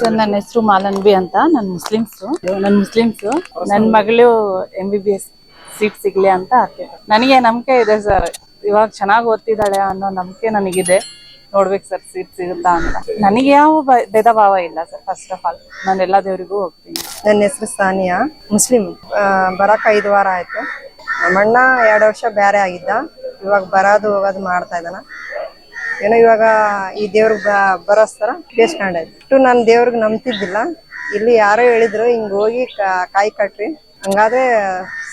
Sir, ನನ್ನ ಹೆಸರು ಮಾಲನ್ಬಿ ಅಂತ. ನಾನು ಮುಸ್ಲಿಮ್ಸು. ನನ್ನ ಮುಸ್ಲಿಮ್ಸು. ನನ್ನ ಮಗಳು M B B S seat ಸಿಗ್ಲಿ ಅಂತ ಹಾಕಿದೆ ನನಗೆ ನಂಬಿಕೆ ಇದೆ ಸರ್. ಇವಾಗ ಚೆನ್ನಾಗಿ ಓದ್ತಿದ್ದಾಳೆ ಅನ್ನೋ ನಂಬಿಕೆ ನನಗಿದೆ. ನೋಡ್ಬೇಕು ಸರ್ ಸೀಟ್ ಸಿಗುತ್ತಾ ಅಂತ. ನನಗೆ ಯಾವ ಭೇದ ಭಾವ ಇಲ್ಲ ಸರ್ ಫಸ್ಟ್ ಆಫ್ ಆಲ್ ನಾನು ಎಲ್ಲ ದೇವರಿಗೂ ಹೋಗ್ತೀನಿ. ನನ್ನ ಹೆಸರು ಸಾನಿಯಾ. ಮುಸ್ಲಿಂ. ಬರಕ್ ಐದು ವಾರ ಆಯ್ತು. ನಮ್ಮಣ್ಣ ಎರಡು ವರ್ಷ ಬೇರೆ ಆಗಿದ್ದ. ಇವಾಗ ಬರೋದು ಹೋಗೋದು ಮಾಡ್ತಾ ಇದ್ದಾನ. ಏನೋ ಇವಾಗ ಈ ದೇವ್ರಿಗೆ ಬರೋಸ್ತರ ಬೇಸ್ಕೊಂಡೈತೆ ಇಟ್ಟು ನಾನು ದೇವ್ರಿಗೆ ನಂಬ್ತಿದ್ದಿಲ್ಲ. ಇಲ್ಲಿ ಯಾರೋ ಹೇಳಿದ್ರು, ಹಿಂಗ ಹೋಗಿ ಕಾಯಿ ಕಟ್ರಿ. ಹಂಗಾದ್ರೆ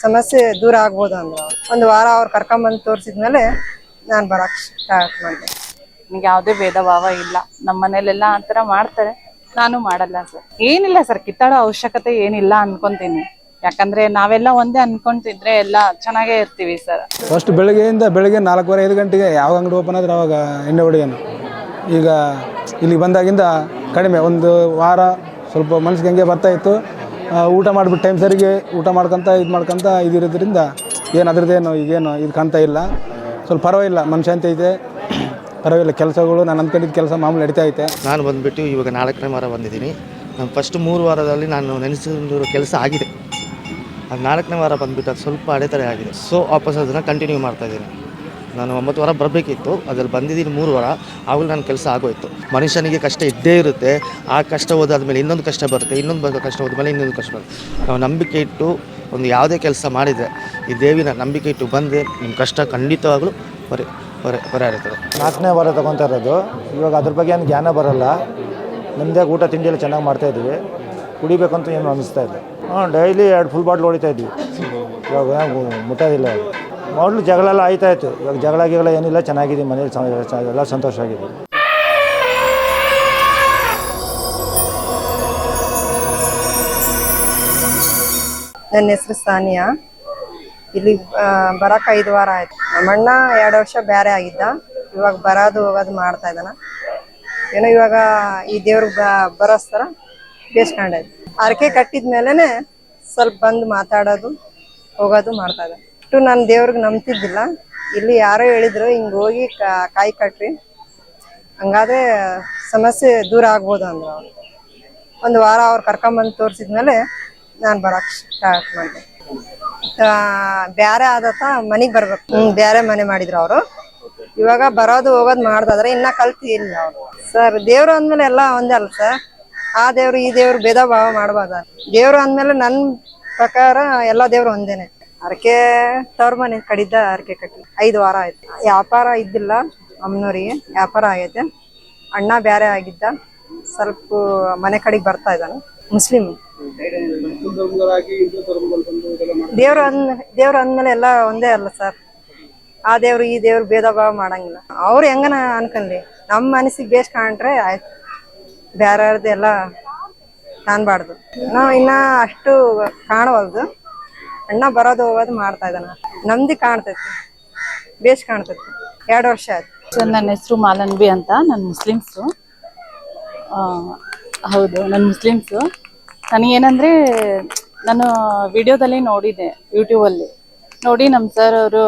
ಸಮಸ್ಯೆ ದೂರ ಆಗ್ಬೋದು ಅಂದ್ರು. ಒಂದು ವಾರ ಅವ್ರು ಕರ್ಕೊಂಬಂದು ತೋರಿಸಿದ್ಮೇಲೆ ನಾನು ಬರಕ್ ಸ್ಟಾರ್ಟ್ ಮಾಡಿದೆ. ನಿಮ್ಗೆ ಯಾವುದೇ ಭೇದ ಭಾವ ಇಲ್ಲ. ನಮ್ಮ ಮನೇಲೆಲ್ಲ ಆ ಮಾಡ್ತಾರೆ. ನಾನು ಮಾಡಲ್ಲ ಸರ್. ಏನಿಲ್ಲ ಸರ್, ಕಿತ್ತಾಡೋ ಅವಶ್ಯಕತೆ ಏನಿಲ್ಲ ಅನ್ಕೊಂತೀನಿ. ಯಾಕಂದ್ರೆ ನಾವೆಲ್ಲ ಒಂದೇ ಅನ್ಕೊಂತಿದ್ರೆ ಎಲ್ಲ ಚೆನ್ನಾಗೇ ಇರ್ತೀವಿ ಸರ್. ಫಸ್ಟ್ ಬೆಳಗ್ಗೆಯಿಂದ ಬೆಳಗ್ಗೆ ನಾಲ್ಕೂವರೆ ಐದು ಗಂಟೆಗೆ ಯಾವ ಅಂಗಡಿ ಓಪನ್ ಆದ್ರೆ ಅವಾಗ ಎಣ್ಣೆ ಹೊಡಿಯೋನು ಈಗ ಇಲ್ಲಿ ಬಂದಾಗಿಂದ ಕಡಿಮೆ ಒಂದು ವಾರ ಸ್ವಲ್ಪ ಮನಸ್ಸಿಗೆ ಹಂಗೆ ಬರ್ತಾಯಿತ್ತು ಊಟ ಮಾಡಿಬಿಟ್ಟು ಟೈಮ್ ಸರಿಗೆ ಊಟ ಮಾಡ್ಕೊಂತ ಇದು ಮಾಡ್ಕೊಂತ ಇದಿರೋದ್ರಿಂದ ಏನು ಅದ್ರದ್ದೇನು ಈಗೇನು ಇದು ಕಾಣ್ತಾ ಇಲ್ಲ. ಸ್ವಲ್ಪ ಪರವಾಗಿಲ್ಲ ಮನಶಾಂತಿ ಐತೆ. ಪರವಾಗಿಲ್ಲ ಕೆಲಸಗಳು ನಾನು ಅಂದ್ಕೊಂಡಿದ್ದ ಕೆಲಸ ಮಾಮೂಲಿ ನಡೀತಾ ಐತೆ. ನಾನು ಬಂದುಬಿಟ್ಟು ಇವಾಗ ನಾಲ್ಕನೇ ವಾರ ಬಂದಿದ್ದೀನಿ. ನಾನು ಫಸ್ಟ್ ಮೂರು ವಾರದಲ್ಲಿ ನಾನು ನೆನೆಸಿರೋ ಕೆಲಸ ಆಗಿದೆ. ಅದು ನಾಲ್ಕನೇ ವಾರ ಬಂದುಬಿಟ್ಟು ಅದು ಸ್ವಲ್ಪ ಅಡೆತಡೆ ಆಗಿದೆ. ಸೊ ವಾಪಸ್ ಅದನ್ನು ಕಂಟಿನ್ಯೂ ಮಾಡ್ತಾ ಇದ್ದೀನಿ. ನಾನು ಒಂಬತ್ತು ವಾರ ಬರಬೇಕಿತ್ತು. ಅದ್ರಲ್ಲಿ ಬಂದಿದ್ದೀನಿ ಮೂರು ವಾರ. ಆವಾಗ ನನ್ನ ಕೆಲಸ ಆಗೋಯ್ತು. ಮನುಷ್ಯನಿಗೆ ಕಷ್ಟ ಇದ್ದೇ ಇರುತ್ತೆ. ಆ ಕಷ್ಟ ಹೋದಾದ್ಮೇಲೆ ಇನ್ನೊಂದು ಕಷ್ಟ ಬರುತ್ತೆ. ಇನ್ನೊಂದು ಬ- ಕಷ್ಟ ಹೋದ್ಮೇಲೆ ಇನ್ನೊಂದು ಕಷ್ಟ ಬರುತ್ತೆ. ನಾವು ನಂಬಿಕೆ ಇಟ್ಟು ಒಂದು ಯಾವುದೇ ಕೆಲಸ ಮಾಡಿದರೆ ಈ ದೇವಿನ ನಂಬಿಕೆ ಇಟ್ಟು ಬಂದರೆ ನಿಮ್ಮ ಕಷ್ಟ ಖಂಡಿತವಾಗಲೂ ಬರೀ ಹೊರೆ ಹೊರೆ ಇರ್ತದೆ ನಾಲ್ಕನೇ ವಾರ ತಗೊತಾ ಇರೋದು. ಇವಾಗ ಅದ್ರ ಬಗ್ಗೆ ಏನು ಜ್ಞಾನ ಬರಲ್ಲ. ನಮ್ಮದೇ ಊಟ, ತಿಂಡಿ ಎಲ್ಲ ಚೆನ್ನಾಗಿ ಮಾಡ್ತಾ ಇದ್ದೀವಿ. ಕುಡಿಬೇಕಂತ ಏನು ಅನ್ನಿಸ್ತಾ ಇಲ್ಲ. ಹಾಂ ಡೈಲಿ ಎರಡು ಫುಲ್ ಬಾಟ್ಲ್ ಹೊಡಿತಾ ಇದ್ವಿ. ಇವಾಗ ಮುಟ್ಟೋದಿಲ್ಲ. ಮೊದಲು ಜಗಳ ಎಲ್ಲ ಆಯ್ತಾ ಇತ್ತು. ಇವಾಗ ಜಗಳ ಗಿಗಳ ಏನಿಲ್ಲ ಚೆನ್ನಾಗಿದೆ ಮನೇಲಿ ಎಲ್ಲ ಸಂತೋಷ ಆಗಿದೆ. ನನ್ನ ಹೆಸರು ಸಾನಿಯಾ. ಇಲ್ಲಿ ಬರಕ್ಕೆ ಐದು ವಾರ ಆಯ್ತು. ನಮ್ಮಣ್ಣ ಎರಡು ವರ್ಷ ಬೇರೆ ಆಗಿದ್ದ. ಇವಾಗ ಬರೋದು ಹೋಗೋದು ಮಾಡ್ತಾ ಇದ್ದಾನ. ಏನೋ ಇವಾಗ ಈ ದೇವ್ರಿಗೆ ಬರೋಸ್ತರ ಬೇಸ್ಕೊಂಡೈತೆ ಅರಕೆ ಕಟ್ಟಿದ ಮೇಲೆನೆ ಸ್ವಲ್ಪ ಬಂದು ಮಾತಾಡೋದು, ಹೋಗೋದು ಮಾಡ್ತಾ ಇದೆ ಇಷ್ಟು ನಾನು ದೇವ್ರಿಗೆ ನಂಬ್ತಿದ್ದಿಲ್ಲ. ಇಲ್ಲಿ ಯಾರೋ ಹೇಳಿದ್ರು, ಹಿಂಗೆ ಹೋಗಿ ಕಾಯಿ ಕಟ್ರಿ. ಹಂಗಾದ್ರೆ ಸಮಸ್ಯೆ ದೂರ ಆಗ್ಬೋದು ಅಂದ್ರು ಅವ್ರು. ಒಂದು ವಾರ ಅವ್ರು ಕರ್ಕೊಂಬಂದು ತೋರಿಸಿದ್ಮೇಲೆ ನಾನು ಬರಕ್ ಸ್ಟಾರ್ಟ್ ಮಾಡಿದೆ. ಬೇರೆ ಆದತ್ತ ಮನೆಗ್ ಬರ್ಬೇಕು. ಹ್ಮ್, ಬ್ಯಾರೆ ಮನೆ ಮಾಡಿದ್ರು ಅವರು. ಇವಾಗ ಬರೋದು ಹೋಗೋದು ಮಾಡ್ದಾದ್ರೆ ಇನ್ನ ಕಲ್ತಿ ಇಲ್ಲ ಅವ್ರು. ಸರ್, ದೇವ್ರು ಅಂದ್ಮೇಲೆ ಎಲ್ಲ ಒಂದೇ ಅಲ್ಲ ಸರ್? ಆ ದೇವ್ರು, ಈ ದೇವ್ರು ಭೇದ ಭಾವ ಮಾಡ್ಬೋದ ದೇವ್ರು ಅಂದ್ಮೇಲೆ ನನ್ ಪ್ರಕಾರ ಎಲ್ಲ ದೇವ್ರು ಒಂದೇನೆ. ಅರಕೆ ತವ್ರ ಮನೆ ಕಡಿದ್ದ ಅರಕೆ ಕಟ್ಟಿ. ಐದು ವಾರ ಆಯ್ತು. ವ್ಯಾಪಾರ ಇದ್ದಿಲ್ಲ ಅಮ್ಮನವ್ರಿಗೆ ವ್ಯಾಪಾರ ಆಗೈತೆ. ಅಣ್ಣ ಬ್ಯಾರೆ ಆಗಿದ್ದ. ಸ್ವಲ್ಪ ಮನೆ ಕಡೆಗೆ ಬರ್ತಾ ಇದ್ದಾನೆ. ಮುಸ್ಲಿಂ ದೇವ್ರ ಅಂದ್, ದೇವ್ರು ಅಂದ್ಮೇಲೆ ಎಲ್ಲ ಒಂದೇ ಅಲ್ಲ ಸರ್. ಆ ದೇವ್ರು, ಈ ದೇವ್ರು ಭೇದ ಭಾವ ಮಾಡಂಗಿಲ್ಲ. ಅವ್ರು ಹೆಂಗನ ಅನ್ಕನ್ಲಿ ನಮ್ಮ ಮನಸ್ಸಿಗೆ ಬೇಸ್ ಕಾಣ್ರೆ ಆಯ್ತು. ಬೇರೆಯವ್ರದ್ದು ಎಲ್ಲ ಕಾಣ್ಬಾರ್ದು. ನಾವು ಇನ್ನ ಅಷ್ಟು ಕಾಣವಲ್ದು. ಅಣ್ಣ ಬರೋದು ಹೋಗೋದು ಮಾಡ್ತಾ ಇದ್ದಾನ. ನಮ್ದಿ ಕಾಣ್ತೈತಿ. ಬೇಸ್ ಕಾಣ್ತೈತಿ. ಎರಡು ವರ್ಷ ಆಯ್ತು. ನನ್ನ ಹೆಸರು ಮಾಲನ್ಬಿ ಅಂತ. ನಾನು ಮುಸ್ಲಿಮ್ಸು. ಹೌದು, ನಾನು ಮುಸ್ಲಿಮ್ಸು. ನನಗೇನಂದರೆ ನಾನು ವಿಡಿಯೋದಲ್ಲಿ ನೋಡಿದ್ದೆ, ಯೂಟ್ಯೂಬಲ್ಲಿ. ನೋಡಿ ನಮ್ಮ ಸರ್ ಅವರು,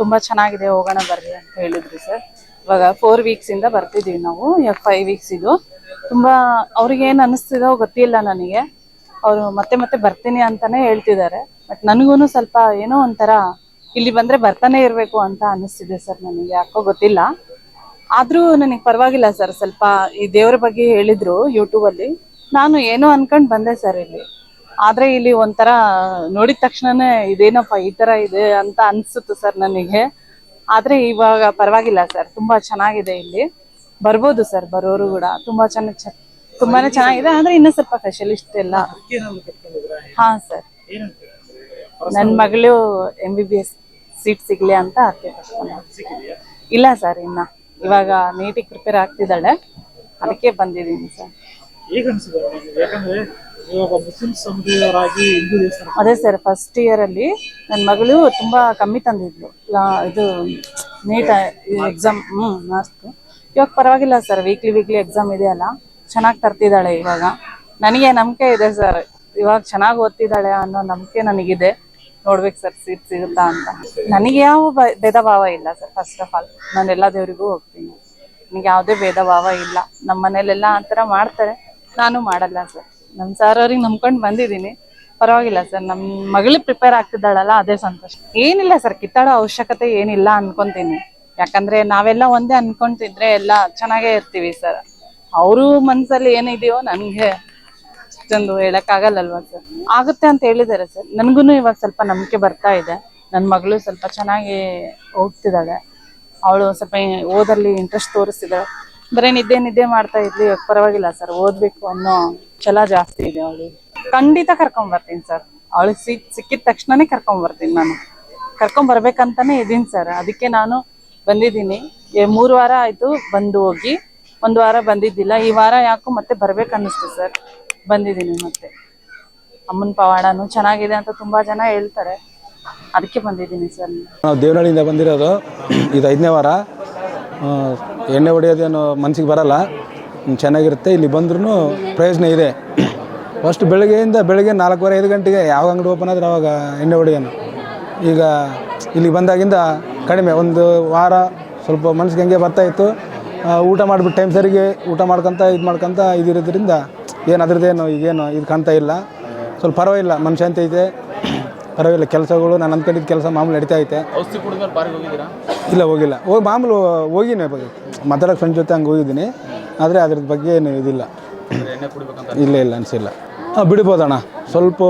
ತುಂಬ ಚೆನ್ನಾಗಿದೆ, ಹೋಗೋಣ ಬರ್ರಿ ಅಂತ ಹೇಳಿದ್ರು ಸರ್. ಇವಾಗ ಫೋರ್ ವೀಕ್ಸಿಂದ ಬರ್ತಿದ್ದೀವಿ ನಾವು. ಫೈವ್ ವೀಕ್ಸ್ ಇದು. ತುಂಬ ಅವ್ರಿಗೆ ಏನ್ ಅನಿಸ್ತಿದೋ ಗೊತ್ತಿಲ್ಲ ನನಗೆ. ಅವರು ಮತ್ತೆ ಮತ್ತೆ ಬರ್ತೀನಿ ಅಂತಾನೆ ಹೇಳ್ತಿದ್ದಾರೆ. ಬಟ್ ನನಗೂನು ಸ್ವಲ್ಪ ಏನೋ ಒಂಥರ ಇಲ್ಲಿ ಬಂದ್ರೆ ಬರ್ತಾನೆ ಇರಬೇಕು ಅಂತ ಅನಿಸ್ತಿದೆ ಸರ್ ನನಗೆ. ಯಾಕೋ ಗೊತ್ತಿಲ್ಲ. ಆದ್ರೂ ನನಗೆ ಪರವಾಗಿಲ್ಲ ಸರ್ ಸ್ವಲ್ಪ ಈ ದೇವ್ರ ಬಗ್ಗೆ ಹೇಳಿದ್ರು ಯೂಟ್ಯೂಬಲ್ಲಿ ನಾನು ಏನೋ ಅನ್ಕೊಂಡ್ ಬಂದೆ ಸರ್ ಇಲ್ಲಿ. ಆದ್ರೆ ಇಲ್ಲಿ ಒಂಥರ ನೋಡಿದ ತಕ್ಷಣನೇ ಇದೇನಪ್ಪ ಈ ತರ ಇದೆ ಅಂತ ಅನ್ಸುತ್ತೆ ಸರ್ ನನಗೆ. ಆದ್ರೆ ಇವಾಗ ಪರವಾಗಿಲ್ಲ ಸರ್. ತುಂಬಾ ಚೆನ್ನಾಗಿದೆ ಇಲ್ಲಿ. ಬರ್ಬೋದು ಸರ್ ಬರೋರು ಕೂಡ. ತುಂಬಾ ಚೆನ್ನಾಗಿ ತುಂಬಾನೇ ಚೆನ್ನಾಗಿದೆ. ಆದ್ರೆ ಇನ್ನೂ ಸ್ವಲ್ಪ ಸ್ಪೆಷಲಿಸ್ಟ್ ಎಲ್ಲ ಹಾ ಸರ್. ನನ್ನ ಮಗಳು M B B S seat ಸಿಗ್ಲಿ ಅಂತ ಅರ್ಕೆ ಇಲ್ಲ ಸರ್ ಇನ್ನ. ಇವಾಗ ನೀಟಿಗೆ ಪ್ರಿಪೇರ್ ಆಗ್ತಿದ್ದಾಳೆ. ಅದಕ್ಕೆ ಬಂದಿದ್ದೀನಿ ಸರ್. ಅದೇ ಸರ್ ಫಸ್ಟ್ ಇಯರ್ ಅಲ್ಲಿ ನನ್ನ ಮಗಳು ತುಂಬಾ ಕಮ್ಮಿ ತಂದಿದ್ಲು. ಇದು ನೀಟ್ ಎಕ್ಸಾಮ್ ಹ್ಮ್ ಮಾರ್ಕ್ಸ್ ಇವಾಗ ಪರವಾಗಿಲ್ಲ ಸರ್ ವೀಕ್ಲಿ ವೀಕ್ಲಿ ಎಕ್ಸಾಮ್ ಇದೆಯಲ್ಲ ಚೆನ್ನಾಗಿ ತರ್ತಿದ್ದಾಳೆ ಇವಾಗ. ನನಗೆ ನಂಬಿಕೆ ಇದೆ ಸರ್ ಇವಾಗ ಚೆನ್ನಾಗಿ ಓದ್ತಿದ್ದಾಳೆ ಅನ್ನೋ ನಂಬಿಕೆ ನನಗಿದೆ. ನೋಡ್ಬೇಕು ಸರ್ ಸೀಟ್ ಸಿಗುತ್ತಾ ಅಂತ. ನನಗೆ ಯಾವ ಭೇದ ಭಾವ ಇಲ್ಲ ಸರ್ ಫಸ್ಟ್ ಆಫ್ ಆಲ್ ನಾನು ಎಲ್ಲ ದೇವರಿಗೂ ಹೋಗ್ತೀನಿ. ನನಗೆ ಯಾವುದೇ ಭೇದ ಭಾವ ಇಲ್ಲ. ನಮ್ಮ ಮನೇಲೆಲ್ಲ ಆ ಥರ ಮಾಡ್ತಾರೆ. ನಾನು ಮಾಡಲ್ಲ ಸರ್ ನಮ್ಮ ಸರ್ ಅವ್ರಿಗೆ ನಂಬ್ಕೊಂಡು ಬಂದಿದ್ದೀನಿ. ಪರವಾಗಿಲ್ಲ ಸರ್ ನಮ್ಮ ಮಗಳು ಪ್ರಿಪೇರ್ ಆಗ್ತಿದ್ದಾಳಲ್ಲ, ಅದೇ ಸಂತೋಷ. ಏನಿಲ್ಲ ಸರ್ ಕಿತ್ತಾಡೋ ಅವಶ್ಯಕತೆ ಏನಿಲ್ಲ ಅನ್ಕೊಂತೀನಿ. ಯಾಕಂದ್ರೆ ನಾವೆಲ್ಲ ಒಂದೇ ಅನ್ಕೊಂತಿದ್ರೆ ಎಲ್ಲ ಚೆನ್ನಾಗೇ ಇರ್ತೀವಿ ಸರ್ ಅವರು ಮನ್ಸಲ್ಲಿ ಏನಿದೆಯೋ ನನಗೆ ಅಷ್ಟೊಂದು ಹೇಳಕ್ಕಾಗಲ್ಲಲ್ವಾ ಸರ್ ಆಗುತ್ತೆ ಅಂತ ಹೇಳಿದ್ದಾರೆ ಸರ್ ನನಗೂ ಇವಾಗ ಸ್ವಲ್ಪ ನಂಬಿಕೆ ಬರ್ತಾ ಇದೆ. ನನ್ನ ಮಗಳು ಸ್ವಲ್ಪ ಚೆನ್ನಾಗಿ ಹೋಗ್ತಿದ್ದಾಳೆ ಅವಳು ಸ್ವಲ್ಪ ಓದಲ್ಲಿ ಇಂಟ್ರೆಸ್ಟ್ ತೋರಿಸ್ತಿದ್ದಾಳೆ ಬರೀ ನಿದ್ದೆ ನಿದ್ದೆ ಮಾಡ್ತಾ ಇದ್ಲಿ ಪರವಾಗಿಲ್ಲ ಸರ್ ಓದ್ಬೇಕು ಅನ್ನೋ ಛಲ ಜಾಸ್ತಿ ಇದೆ ಅವಳಿಗೆ. ಖಂಡಿತ ಕರ್ಕೊಂಡ್ ಬರ್ತೀನಿ ಸರ್ ಅವಳಿಗೆ ಸಿಕ್, ಸಿಕ್ಕಿದ ತಕ್ಷಣನೇ ಕರ್ಕೊಂಡ್ ಬರ್ತೀನಿ ನಾನು. ಕರ್ಕೊಂಡ್ ಬರ್ಬೇಕಂತಾನೆ ಇದೀನಿ ಸರ್ ಅದಕ್ಕೆ ನಾನು ಬಂದಿದ್ದೀನಿ. ಮೂರು ವಾರ ಆಯ್ತು ಬಂದು ಹೋಗಿ. ಒಂದು ವಾರ ಬಂದಿದ್ದಿಲ್ಲ. ಈ ವಾರ ಯಾಕೋ ಮತ್ತೆ ಬರ್ಬೇಕು ಅನ್ನಿಸ್ತು ಸರ್. ಬಂದಿದ್ದೀನಿ ಮತ್ತೆ. ಅಮ್ಮನ ಪವಾಡನು ಚೆನ್ನಾಗಿದೆ ಅಂತ ತುಂಬಾ ಜನ ಹೇಳ್ತಾರೆ. ಅದಕ್ಕೆ ಬಂದಿದ್ದೀನಿ ಸರ್. ನಾವು ದೇವನಹಳ್ಳಿಯಿಂದ ಬಂದಿರೋದು. ಇದು ಐದನೇ ವಾರ. ಎಣ್ಣೆ ಹೊಡೆಯೋದೇನು ಮನಸ್ಸಿಗೆ ಬರಲ್ಲ. ಚೆನ್ನಾಗಿರುತ್ತೆ. ಇಲ್ಲಿ ಬಂದ್ರೂ ಪ್ರಯೋಜನ ಇದೆ. ಫಸ್ಟ್ ಬೆಳಗ್ಗೆಯಿಂದ ಬೆಳಗ್ಗೆ ನಾಲ್ಕೂವರೆ ಐದು ಗಂಟೆಗೆ ಯಾವ ಅಂಗಡಿ ಓಪನ್ ಆದರೆ ಅವಾಗ ಎಣ್ಣೆ ಹೊಡೆಯೋನು ಈಗ ಇಲ್ಲಿ ಬಂದಾಗಿಂದ ಕಡಿಮೆ ಒಂದು ವಾರ ಸ್ವಲ್ಪ ಮನ್ಸಿಗೆ ಹಂಗೆ ಬರ್ತಾಯಿತ್ತು ಊಟ ಮಾಡಿಬಿಟ್ಟು ಟೈಮ್ ಸರಿಗೆ ಊಟ ಮಾಡ್ಕೊತ ಇದು ಮಾಡ್ಕೊತ ಇದಿರೋದ್ರಿಂದ ಏನು ಅದ್ರದ್ದೇನು ಈಗೇನು ಇದು ಕಾಣ್ತಾ ಇಲ್ಲ. ಸ್ವಲ್ಪ ಪರವಾಗಿಲ್ಲ ಮನುಷ್ಯಂತ ಐತೆ ಪರವಾಗಿಲ್ಲ ಕೆಲಸಗಳು ನಾನು ಅಂದ್ಕೊಂಡಿದ್ದ ಕೆಲಸ ಮಾಮೂಲು ನಡೀತಾ ಐತೆ. ಔಷಧಿ ಕುಡಿದ್ಮೇಲೆ ಪಾರಿಗೆ ಹೋಗಿದ್ದೀರಾ? ಇಲ್ಲ ಹೋಗಿಲ್ಲ. ಹೋಗಿ ಮಾಮೂಲು ಹೋಗಿನಿ ಮಾತಾಡೋಕೆ ಫ್ರೆಂಡ್ ಜೊತೆ ಹಂಗೆ ಹೋಗಿದ್ದೀನಿ. ಆದರೆ ಅದ್ರದ್ದು ಬಗ್ಗೆ ಏನು ಇದಿಲ್ಲ. ಎಣ್ಣೆ ಕುಡಿಬೇಕಂತ ಇಲ್ಲ ಇಲ್ಲ ಅನಿಸಿಲ್ಲ. ಹಾಂ ಬಿಡ್ಬೋದಣ್ಣ. ಸ್ವಲ್ಪ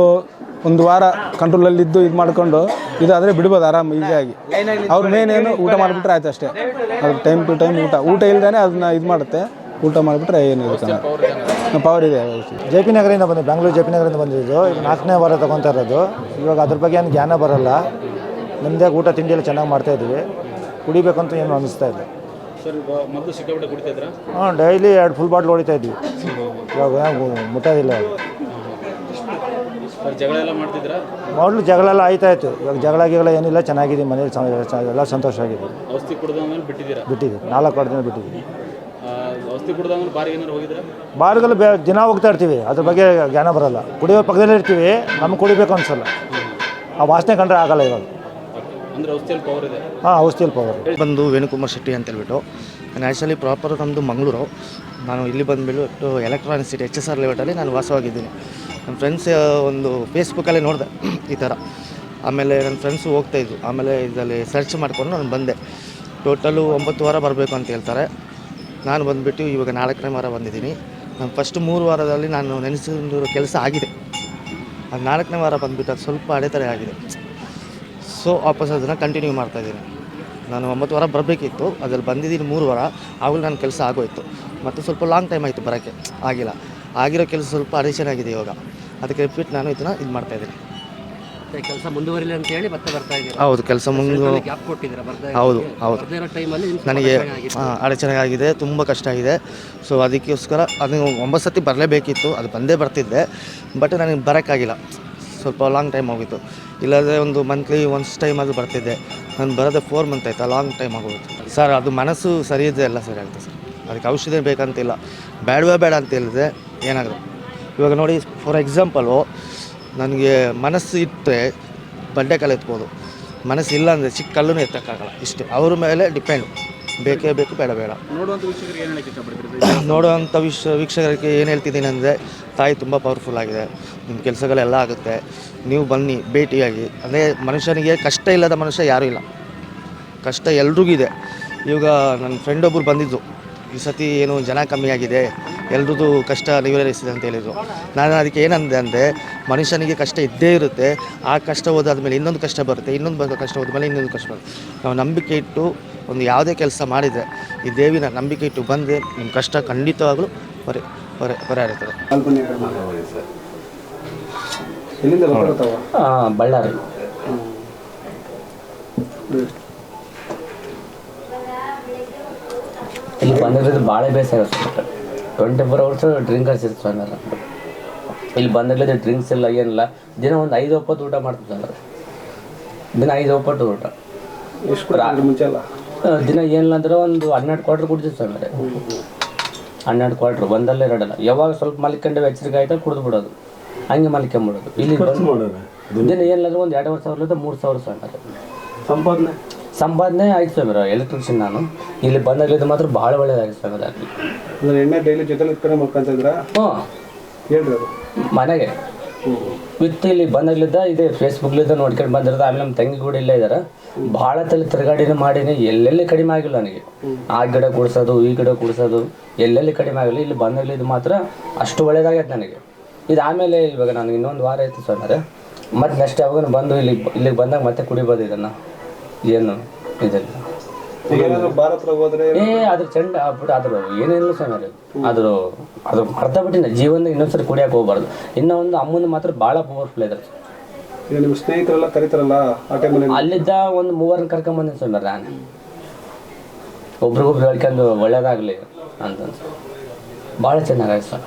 ಒಂದು ವಾರ ಕಂಟ್ರೋಲಲ್ಲಿದ್ದು ಇದು ಮಾಡ್ಕೊಂಡು ಇದಾದರೆ ಬಿಡ್ಬೋದು ಆರಾಮ್ ಈಸಿಯಾಗಿ ಅವ್ರ ಮೇನ್ ಏನು ಊಟ ಮಾಡಿಬಿಟ್ರೆ ಆಯ್ತು ಅಷ್ಟೇ. ಅದು ಟೈಮ್ ಟು ಟೈಮ್ ಊಟ. ಊಟ ಇಲ್ದೇ ಅದನ್ನ ಇದು ಮಾಡುತ್ತೆ. ಊಟ ಮಾಡಿಬಿಟ್ರೆ ಏನು ಇರುತ್ತೆ ಪವರ್ ಇದೆ. ಜೆ ಪಿ ನಗರಿಂದ ಬಂದು ಬೆಂಗಳೂರು ಜೆ ಪಿ ನಗರಿಂದ ಬಂದಿದ್ದು. ಈಗ ನಾಲ್ಕನೇ ವಾರ ತೊಗೊತಾ ಇರೋದು. ಇವಾಗ ಅದ್ರ ಬಗ್ಗೆ ಏನು ಜ್ಞಾನ ಬರಲ್ಲ. ನಮ್ಮದೇ ಊಟ ತಿಂಡಿ ಎಲ್ಲ ಚೆನ್ನಾಗಿ ಮಾಡ್ತಾಯಿದ್ವಿ ಕುಡಿಬೇಕಂತ ಏನು ಅನಿಸ್ತಾ ಇದೆ ಹಾಂ ಡೈಲಿ ಎರಡು ಫುಲ್ ಬಾಟ್ಲ್ ಹೊಡಿತಾ ಇದ್ವಿ. ಇವಾಗ ಮುಟ್ಟೋದಿಲ್ಲ ಅದು. ಸರ್ ಜಗಳ ಎಲ್ಲ ಮಾಡ್ತಿದ್ರಾ ಮೊದಲು ಜಗಳ ಎಲ್ಲ ಆಯ್ತಾ ಇತ್ತು. ಇವಾಗ ಜಗಳ ಗಿಗಳ ಏನಿಲ್ಲ ಚೆನ್ನಾಗಿದೆ ಮನೇಲಿ ಸಂ- ಎಲ್ಲ ಸಂತೋಷವಾಗಿದೆ ಔಷಧಿ ಮೇಲೆ ಬಿಟ್ಟಿದ್ದೀರಾ? ಬಿಟ್ಟಿದ್ದೀವಿ. ನಾಲ್ಕು ಆರು ದಿನ ಬಿಟ್ಟಿದ್ದೀವಿ. ಆ, ಔಷಧಿ ಕುಡ್ದಾದ್ಮೇಲೆ ಬಾರಿಗೆ ಏನಾರು ಹೋಗಿದ್ರಾ ಬಾರ್ಗಲ್ಲಿ ಬೇ ದಿನ ಹೋಗ್ತಾ ಇರ್ತೀವಿ. ಅದ್ರ ಬಗ್ಗೆ ಜ್ಞಾನ ಬರಲ್ಲ. ಕುಡಿಯೋ ಪಕ್ಕದಲ್ಲೇ ಇರ್ತೀವಿ. ನಮ್ಗೆ ಕುಡಿಬೇಕು ಅನ್ಸಲ್ಲ. ಆ ವಾಸನೆ ಕಂಡ್ರೆ ಆಗಲ್ಲ ಇವಾಗ. ಅಂದ್ರೆ ಔಷಧಿಯಲ್ಲಿ ಪವರ್ ಇದೆ. ಹಾಂ ಔಷಧಿಯಲ್ಲಿ ಪವರ್ ಬಂದು ವೇಣುಕುಮಾರ್ ಶೆಟ್ಟಿ ಅಂತ ಹೇಳ್ಬಿಟ್ಟು ನಾನು ಆ್ಯಕ್ಚುಲಿ ಪ್ರಾಪರ್ ನಮ್ಮದು ಮಂಗಳೂರು. ನಾನು ಇಲ್ಲಿ ಬಂದುಬಿಟ್ಟು electronic city H S R ಲೆವೆಟಲ್ಲಿ ನಾನು ವಾಸವಾಗಿದ್ದೀನಿ. ನನ್ನ ಫ್ರೆಂಡ್ಸ್ ಒಂದು ಫೇಸ್ಬುಕ್ಕಲ್ಲೇ ನೋಡಿದೆ ಈ ಥರ. ಆಮೇಲೆ ನನ್ನ ಫ್ರೆಂಡ್ಸು ಹೋಗ್ತಾಯಿದ್ರು ಆಮೇಲೆ ಇದರಲ್ಲಿ ಸರ್ಚ್ ಮಾಡಿಕೊಂಡು ನಾನು ಬಂದೆ. ಟೋಟಲು ಒಂಬತ್ತು ವಾರ ಬರಬೇಕು ಅಂತ ಹೇಳ್ತಾರೆ. ನಾನು ಬಂದುಬಿಟ್ಟು ಇವಾಗ ನಾಲ್ಕನೇ ವಾರ ಬಂದಿದ್ದೀನಿ. ನಾನು ಫಸ್ಟ್ ಮೂರು ವಾರದಲ್ಲಿ ನಾನು ನೆನೆಸಿರೋ ಕೆಲಸ ಆಗಿದೆ. ಅದು ನಾಲ್ಕನೇ ವಾರ ಬಂದುಬಿಟ್ಟು ಅದು ಸ್ವಲ್ಪ ಅಡೆತಡೆ ಆಗಿದೆ. ಸೊ ವಾಪಸ್ ಅದನ್ನು ಕಂಟಿನ್ಯೂ ಮಾಡ್ತಾಯಿದ್ದೀನಿ ನಾನು ಒಂಬತ್ತು ವಾರ ಬರಬೇಕಿತ್ತು. ಅದ್ರಲ್ಲಿ ಬಂದಿದ್ದೀನಿ ಮೂರು ವಾರ. ಆಗಲೂ ನನ್ನ ಕೆಲಸ ಆಗೋಯಿತು. ಮತ್ತು ಸ್ವಲ್ಪ ಲಾಂಗ್ ಟೈಮ್ ಆಯಿತು ಬರೋಕ್ಕೆ. ಆಗಿಲ್ಲ. ಆಗಿರೋ ಕೆಲಸ ಸ್ವಲ್ಪ ಅಡಿಷನ್ ಆಗಿದೆ ಇವಾಗ. ಅದಕ್ಕೆ ರಿಪೀಟ್ ನಾನು ಇದನ್ನು ಇದು ಮಾಡ್ತಾಯಿದ್ದೀನಿ ಕೆಲಸ ಮುಂದುವರಿಲಿ ಅಂತ ಹೇಳಿ ಮತ್ತೆ ಬರ್ತಾ ಇದ್ದೀರಾ? ಹೌದು ಕೆಲಸ ಮುಂದೆ ಗ್ಯಾಪ್ ಕೊಟ್ಟಿದ್ದೀರಾ? ಬರ್ತಾ ಹೌದು ಹೌದು. ಬರ್ದೇ ಇರೋ ಟೈಮಲ್ಲಿ ನನಗೆ ಅಡಚಣೆ ಆಗಿದೆ. ತುಂಬ ಕಷ್ಟ ಆಗಿದೆ. ಸೊ ಅದಕ್ಕೋಸ್ಕರ ಅದು ಒಂಬತ್ತು ಸತಿ ಬರಲೇಬೇಕಿತ್ತು ಅದು ಬಂದೇ ಬರ್ತಿದ್ದೆ. ಬಟ್ ನನಗೆ ಬರೋಕ್ಕಾಗಿಲ್ಲ. ಸ್ವಲ್ಪ ಲಾಂಗ್ ಟೈಮ್ ಹೋಗಿತ್ತು. ಇಲ್ಲಾಂದರೆ ಒಂದು ಮಂತ್ಲಿ ಒನ್ಸ್ ಟೈಮ್ ಅದು ಬರ್ತಿದ್ದೆ. ನಾನು ಬರೋದೇ ಫೋರ್ ಮಂತ್ ಆಯಿತಾ ಲಾಂಗ್ ಟೈಮ್ ಆಗೋಯ್ತು ಸರ್ ಅದು ಮನಸ್ಸು ಸರಿ ಇದೆ ಎಲ್ಲ ಸರಿ ಆಗುತ್ತೆ ಸರ್ ಅದಕ್ಕೆ ಔಷಧಿ ಬೇಕಂತಿಲ್ಲ. ಬೇಡವೇ ಬೇಡ ಅಂತ ಹೇಳಿದ್ರೆ ಏನಾಗುತ್ತೆ ಇವಾಗ ನೋಡಿ ಫಾರ್ ಎಕ್ಸಾಂಪಲು ನನಗೆ ಮನಸ್ಸು ಇಟ್ಟರೆ ಬಂಡೆಕಾಲು ಎತ್ಬೋದು. ಮನಸ್ಸು ಇಲ್ಲ ಅಂದರೆ ಚಿಕ್ಕ ಕಲ್ಲೂ ಎತ್ತಕ್ಕಾಗಲ್ಲ. ಇಷ್ಟೇ ಅವ್ರ ಮೇಲೆ ಡಿಪೆಂಡ್ ಬೇಕೇ ಬೇಕು ಬೇಡ ಬೇಡ. ನೋಡುವಂಥ ವಿಷ ವೀಕ್ಷಕರಿಗೆ ಏನು ಹೇಳ್ತಿದ್ದೀನಿ ಅಂದರೆ ತಾಯಿ ತುಂಬ ಪವರ್ಫುಲ್ ಆಗಿದೆ. ನಿಮ್ಮ ಕೆಲಸಗಳೆಲ್ಲ ಆಗುತ್ತೆ. ನೀವು ಬನ್ನಿ ಭೇಟಿಯಾಗಿ. ಅಂದರೆ ಮನುಷ್ಯನಿಗೆ ಕಷ್ಟ ಇಲ್ಲದ ಮನುಷ್ಯ ಯಾರೂ ಇಲ್ಲ. ಕಷ್ಟ ಎಲ್ರಿಗೂ ಇದೆ. ಇವಾಗ ನನ್ನ ಫ್ರೆಂಡ್ ಒಬ್ಬರು ಬಂದಿದ್ದು. ಈ ಸತಿ ಏನು ಜನ ಕಮ್ಮಿ ಆಗಿದೆ. ಎಲ್ರದ್ದು ಕಷ್ಟ ನಿವಾರಿಸಿದೆ ಅಂತ ಹೇಳಿದರು. ನಾನು ಅದಕ್ಕೆ ಏನಂದೆ ಅಂದರೆ ಮನುಷ್ಯನಿಗೆ ಕಷ್ಟ ಇದ್ದೇ ಇರುತ್ತೆ. ಆ ಕಷ್ಟ ಹೋದಾದ್ಮೇಲೆ ಇನ್ನೊಂದು ಕಷ್ಟ ಬರುತ್ತೆ ಇನ್ನೊಂದು ಬಂದ ಕಷ್ಟ ಹೋದ್ಮೇಲೆ ಇನ್ನೊಂದು ಕಷ್ಟ ಬರುತ್ತೆ. ನಾವು ನಂಬಿಕೆ ಇಟ್ಟು ಒಂದು ಯಾವುದೇ ಕೆಲಸ ಮಾಡಿದರೆ ಈ ದೇವಿನ ನಂಬಿಕೆ ಇಟ್ಟು ಬಂದರೆ ನಿಮ್ಮ ಕಷ್ಟ ಖಂಡಿತವಾಗಲೂ ಹೊರೆ ಹೊರೆ ಹೊರೆ ಬಳ್ಳಾರಿ. ಇಲ್ಲಿ ಬಂದಿರೋದು ಭಾಳ ಬೇಸರ ಟ್ವೆಂಟಿ ಫೋರ್ ಅವರ್ಸ್ ಡ್ರಿಂಕರ್ಸ್ ಇರ್ತಾರೆ ಇಲ್ಲಿ ಬಂದಿರೋದು ಡ್ರಿಂಕ್ಸ್ ಇಲ್ಲ ಏನಿಲ್ಲ. ದಿನ ಒಂದು ಐದು ಒಪ್ಪತ್ತು ಊಟ ಮಾಡ್ತಿದ್ದಾರೆ ದಿನ ಐದು ಒಪ್ಪತ್ತು ಊಟ. ದಿನ ಏನಿಲ್ಲ ಅಂದ್ರೆ ಒಂದು ಹನ್ನೆರಡು ಕ್ವಾರ್ಟರ್ ಕುಡ್ತಿರ್ತಾರೆ ಹನ್ನೆರಡು ಕ್ವಾರ್ಟರ್ ಒಂದಲ್ಲ ಎರಡಲ್ಲ. ಯಾವಾಗ ಸ್ವಲ್ಪ ಮಲ್ಕೊಂಡು ಎಚ್ಚರಿಕೆ ಆಯ್ತಾ ಕುಡಿದು ಬಿಡೋದು. ಹಂಗೆ ಮಲ್ಕೊಂಬಿಡೋದು. ಇಲ್ಲಿ ದಿನ ಏನಿಲ್ಲ ಅಂದ್ರೆ ಒಂದು ಎರಡುವರೆ ಸಾವಿರ ಮೂರು ಸಾವಿರ ಸಂಪಾದನೆ? ಸಂಪಾದನೆ ಆಯ್ತು ಸಾವಿರ ಎಲೆಕ್ಟ್ರಿಷಿಯನ್ ನಾನು. ಇಲ್ಲಿ ಬಂದಾಗಲಿದ್ದು ಮಾತ್ರ ಭಾಳ ಒಳ್ಳೇದಾಗಿತ್ತು ಸಾವಿರ ಅಲ್ಲಿ ಅಂದ್ರೆ ಎಣ್ಣೆ ಡೈಲಿ ಜೊತೆಲಿ ಇಟ್ಕೊಂಡೆ ಮಲ್ಕೊಂತ ಇದ್ರ ಹ್ಞೂ. ಹೇಳ್ರಿ ಅದು. ಮನೆಗೆ. ವಿತ್ ಇಲ್ಲಿ ಬಂದಾಗ್ಲಿದ್ದ ಇದೆ ಫೇಸ್ಬುಕ್ಲಿದ್ದ ನೋಡ್ಕೊಂಡು ಬಂದಿರೋದು. ಆಮೇಲೆ ನಮ್ಮ ತಂಗಿ ಕೂಡ ಇಲ್ಲೇ ಇದ್ದಾರೆ ಭಾಳ ತಲೆ ತಿರುಗಾಡಿನ ಮಾಡೀನಿ. ಎಲ್ಲೆಲ್ಲಿ ಕಡಿಮೆ ಆಗಿಲ್ಲ ನನಗೆ. ಆ ಗಿಡ ಕೂಡಿಸೋದು ಈ ಗಿಡ ಕೂಡಿಸೋದು ಎಲ್ಲೆಲ್ಲಿ ಕಡಿಮೆ ಆಗಿಲ್ಲ ಇಲ್ಲಿ ಬಂದಾಗ್ಲಿದ್ದು ಮಾತ್ರ ಅಷ್ಟು ಒಳ್ಳೇದಾಗೈತೆ ನನಗೆ. ಇದು ಆಮೇಲೆ ಇವಾಗ ನನಗೆ ಇನ್ನೊಂದು ವಾರ ಆಯ್ತು ಸರ್ ಮತ್ತೆ ನೆಕ್ಸ್ಟ್ ಯಾವಾಗ ಬಂದು ಇಲ್ಲಿ ಇಲ್ಲಿಗೆ ಬಂದಾಗ ಮತ್ತೆ ಕುಡಿಬೋದು ಇದನ್ನು. ಏನು ಇದೆಲ್ಲ. ಬಾರ್ ಹೋದ್ರೆ ಏ ಅದ್ರ ಚೆಂಡ ಆಗ್ಬಿಟ್ಟು ಅದ್ರ ಏನೇನು ಸ್ವಾಮಿ ಅದ್ರು ಅದ್ರ ಅದು ಮರ್ತಾ ಬಿಟ್ಟಿನ ಜೀವನ ಇನ್ನೊಂದ್ಸರಿ ಕುಡಿಯಕ್ಕೆ ಹೋಗ್ಬಾರ್ದು. ಇನ್ನೂ ಒಂದು ಅಮ್ಮನ ಮಾತ್ರ ಭಾಳ ಪವರ್ಫುಲ್ ಇದ್ದಾರೆ ಈಗ ನಿಮ್ಮ ಸ್ನೇಹಿತರೆಲ್ಲ ಕರೀತಾರಲ್ಲ ಆ ಟೈಮಲ್ಲಿ ಅಲ್ಲಿದ್ದ ಒಂದು ಮೂವರನ್ನ ಕರ್ಕೊಂಬಂದಿನಿ ಸ್ವಾಮಿ ನಾನು. ಒಬ್ರಿಗೊಬ್ರು ಹೇಳ್ಕೊಂಡು ಒಳ್ಳೇದಾಗಲಿ ಅಂತ ಭಾಳ ಚೆನ್ನಾಗಾಯ್ತು ಸರ್